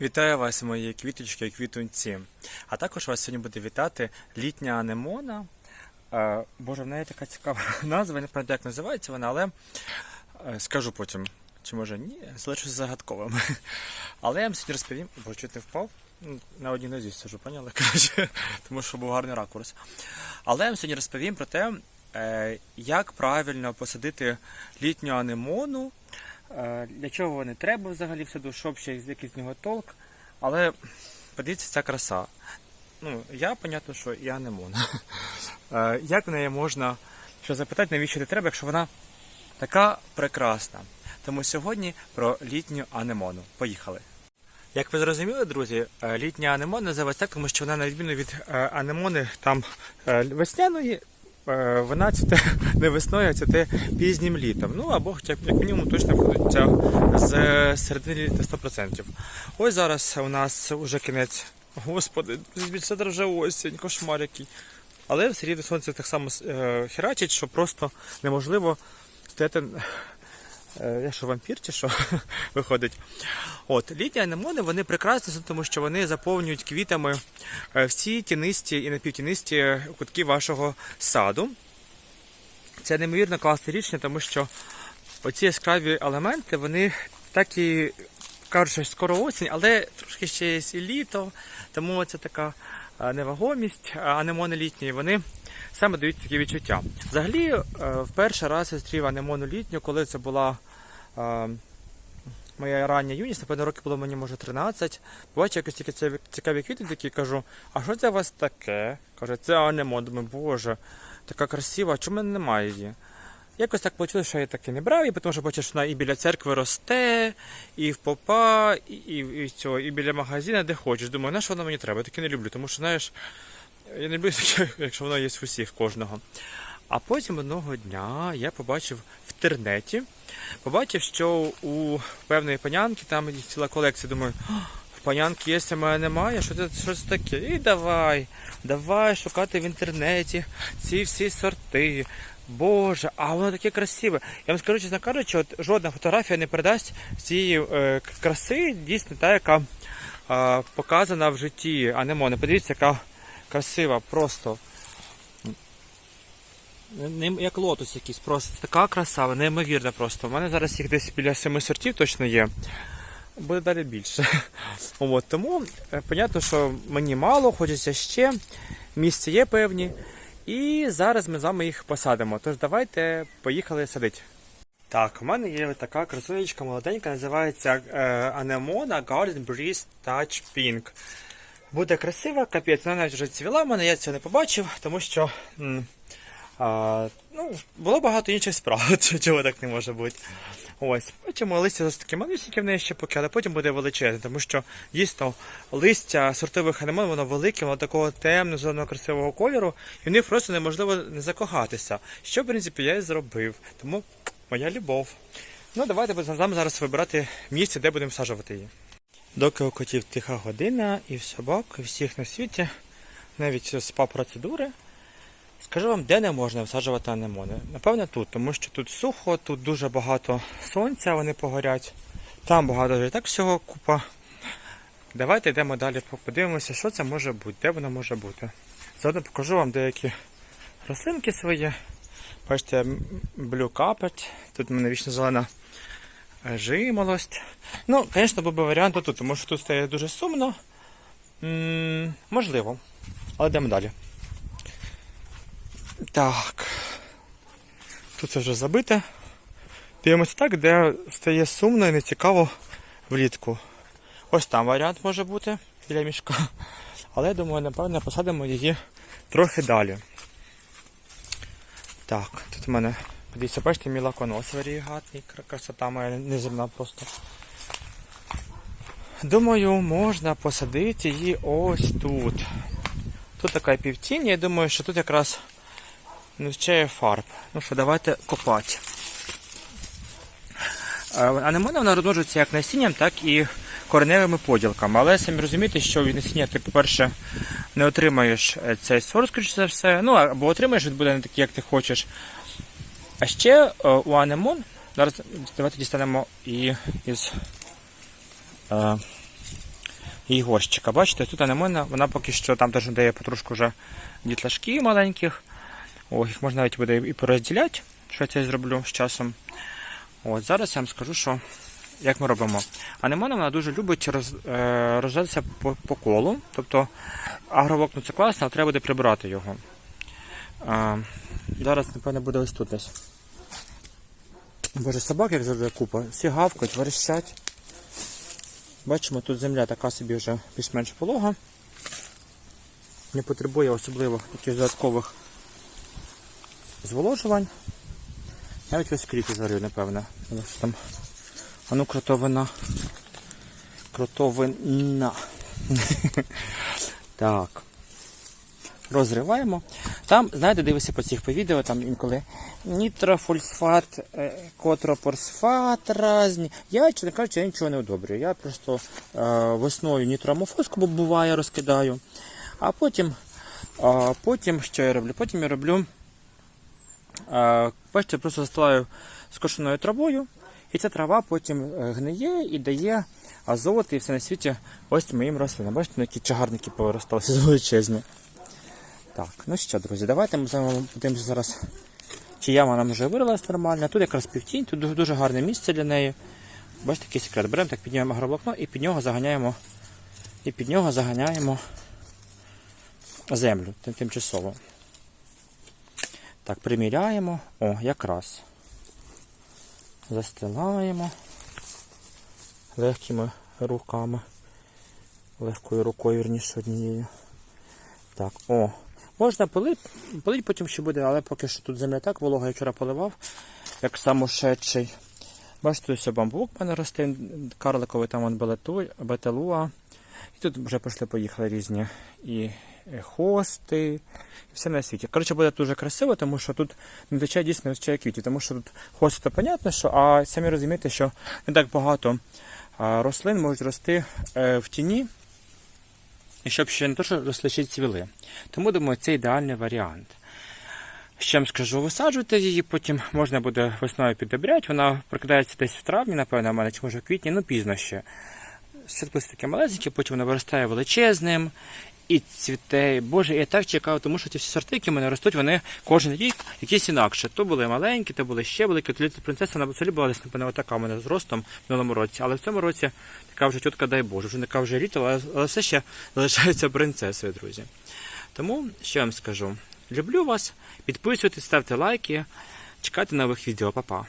Вітаю вас, мої квіточки і квітунці. А також вас сьогодні буде вітати літня анемона. Е, Боже, в неї така цікава назва, не пам'ятаю, як називається вона, але е, скажу потім, чи може ні, залишусь загадковим. Але я вам сьогодні розповім, бо чуть не впав. Ну, На одній нозі сижу, поняли? Коротше, тому що був гарний ракурс. Але я вам сьогодні розповім про те, е, як правильно посадити літню анемону. Е, Для чого вони треба взагалі в саду, щоб ще якийсь з нього толк. Але подивіться, ця краса. Ну, я, понятно, що і анемона. Е, Як в неї можна що запитати, навіщо не треба, якщо вона така прекрасна? Тому сьогодні про літню анемону. Поїхали. Як ви зрозуміли, друзі, е, літня анемона називається так, тому що вона, на відміну від анемони там весняної, вона цвіте не весною, а цвіте пізнім літом. Ну або хоча б як мінімум точно входиться з середини літа 100%. Ось зараз у нас вже кінець. Господи, це вже осінь, кошмар який. Але все рівно сонце так само е, херачить, що просто неможливо стояти. Е, Я що вампір чи що виходить? От, літні анемони, вони прекрасні, тому що вони заповнюють квітами е, всі тінисті і напівтінисті кутки вашого саду. Це неймовірно класне рішення, тому що оці яскраві елементи, вони так і кажуть, що скоро осінь, але трошки ще є і літо, тому це така е, невагомість анемони літні, вони саме дають такі відчуття. Взагалі, в перший раз я зустрів анемону літню, коли це була моя рання юність, напевно, років було мені може 13. Бачу якось ця- цікаві квіти кажу, а що це у вас таке? Каже, це анемон. Думаю, боже, така красива, а чому мене немає її? Якось так вийшло, що я таки не брав її, тому що бачиш, вона і біля церкви росте, і в попа, і, і, і, цього, і біля магазина, де хочеш. Думаю, на що вона мені треба? Я таке не люблю, тому що, знаєш, я не люблю якщо воно є в усіх кожного. А потім одного дня я побачив в інтернеті, побачив, що у певної панянки там ціла колекція. Думаю, в панянки є, а мене немає, що це, що це таке? І давай, давай шукати в інтернеті ці всі сорти. Боже, а воно таке красиве. Я вам скажу, чесно кажучи, от жодна фотографія не передасть цієї е, краси, дійсно та, яка е, показана в житті анемони. Подивіться, яка красива, просто. Не- Як лотос якийсь, просто така краса, неймовірна просто. У мене зараз їх десь біля семи сортів точно є. Буде далі більше. От, тому, е, понятно, що мені мало, хочеться ще. Місця є певні. І зараз ми з вами їх посадимо. Тож давайте поїхали садити. Так, у мене є така красунечка молоденька, називається е, Anemona Garden Breeze Touch Pink. Буде красива, капець, вона навіть вже цвіла в мене, я цього не побачив, тому що м, а, ну, було багато інших справ, чого так не може бути. Ось, бачимо, листя досить таке малюсіньке в неї ще поки, але потім буде величезне, тому що дійсно листя сортових анемон, воно велике, воно такого темно зеленого красивого кольору, і в них просто неможливо не закохатися. Що, в принципі, я і зробив. Тому моя любов. Ну, давайте будемо зараз вибирати місце, де будемо всаджувати її. Доки у котів тиха година, і в собак, і всіх на світі, навіть спа процедури. Скажу вам, де не можна всаджувати анемони. Напевно, тут, тому що тут сухо, тут дуже багато сонця, вони погорять. Там багато вже так всього купа. Давайте йдемо далі, подивимося, що це може бути, де воно може бути. Заодно покажу вам деякі рослинки свої. Бачите, м- Blue Carpet, тут в мене вічно зелена е, жимолость. Ну, звісно, був би варіант тут, тому що тут стає дуже сумно. М, можливо. Але йдемо далі. Так. Тут це вже забите. Дивимося так, де стає сумно і нецікаво влітку. Ось там варіант може бути біля мішка. Але я думаю, напевно, посадимо її трохи далі. Так, тут у мене, подивіться, бачите, мій лаконос варігатний, кра- красота моя неземна просто. Думаю, можна посадити її ось тут. Тут така півтінь, я думаю, що тут якраз не вчає фарб. Ну що, давайте копати. Е, Анемона вона розмножується як насінням, так і кореневими поділками. Але самі розумієте, що від насіння ти, по-перше, не отримаєш е, цей сорт, скоріше за все. Ну, або отримаєш, він буде не такий, як ти хочеш. А ще е, у анемон, зараз давайте дістанемо і із е, її горщика. Бачите, тут анемона, вона поки що там теж дає потрошку вже дітлашки маленьких. О, їх можна навіть буде і порозділяти, що я це зроблю з часом. От, зараз я вам скажу, що як ми робимо. Анемона вона дуже любить роз, е, розжатися по, по колу. Тобто агроволокно це класно, але треба буде прибрати його. Е, зараз, напевно, буде ось тут десь. Боже, собак, як завжди купа, всі гавкають, верещать. Бачимо, тут земля така собі вже більш-менш полога. Не потребує особливо таких додаткових зволожувань. Навіть ось кріти зарю, напевно. Тому там. А ну кротовина. Кротовина. так. Розриваємо. Там, знаєте, дивишся по цих по відео, там інколи нітрофольсфат, е, котропорсфат разні. Я, чесно кажучи, я нічого не одобрюю. Я просто е, весною нітроамофоску, буває, розкидаю. А потім, а потім що я роблю? Потім я роблю, бачите, просто застилаю скошеною травою. І ця трава потім е, гниє і дає азот і все на світі ось моїм рослинам. Бачите, які чагарники повиросталися величезні. Так, ну що, друзі, давайте ми з подивимося зараз, чи яма нам вже вирилась нормально. Тут якраз півтінь, тут дуже, гарне місце для неї. Бачите, який секрет. Беремо так, піднімаємо агроволокно і під нього заганяємо, і під нього заганяємо землю тим, тимчасово. Так, приміряємо. О, якраз. Застилаємо легкими руками. Легкою рукою, вірніше однією. Так, о. Можна полить, полить потім ще буде, але поки що тут земля так волога, я вчора поливав, як самошедший. Бачите, ось бамбук мене росте, карликовий там он бетелуа. І тут вже пішли поїхали різні і хости, і все на світі. Коротше, буде дуже красиво, тому що тут не вистачає дійсно не вистачає квітів, тому що тут хости, то понятно, що, а самі розумієте, що не так багато рослин можуть рости е, в тіні, щоб ще не то, що росли ще цвіли. Тому думаю, це ідеальний варіант. Ще вам скажу, висаджуйте її, потім можна буде весною підобряти. Вона прокидається десь в травні, напевно, в мене, чи може в квітні, ну пізно ще. Світлист таке малесеньке, потім вона виростає величезним і цвіте. Боже, я так чекав, тому що ці всі сорти, які в мене ростуть, вони кожен рік якісь інакше. То були маленькі, то були ще великі. От Літл принцеса на селі була десь, напевно, така в мене з ростом в минулому році. Але в цьому році така вже тітка, дай Боже, вже не така вже літл, але, але все ще залишається принцесою, друзі. Тому що я вам скажу? Люблю вас, підписуйтесь, ставте лайки, чекайте нових відео, Па-па.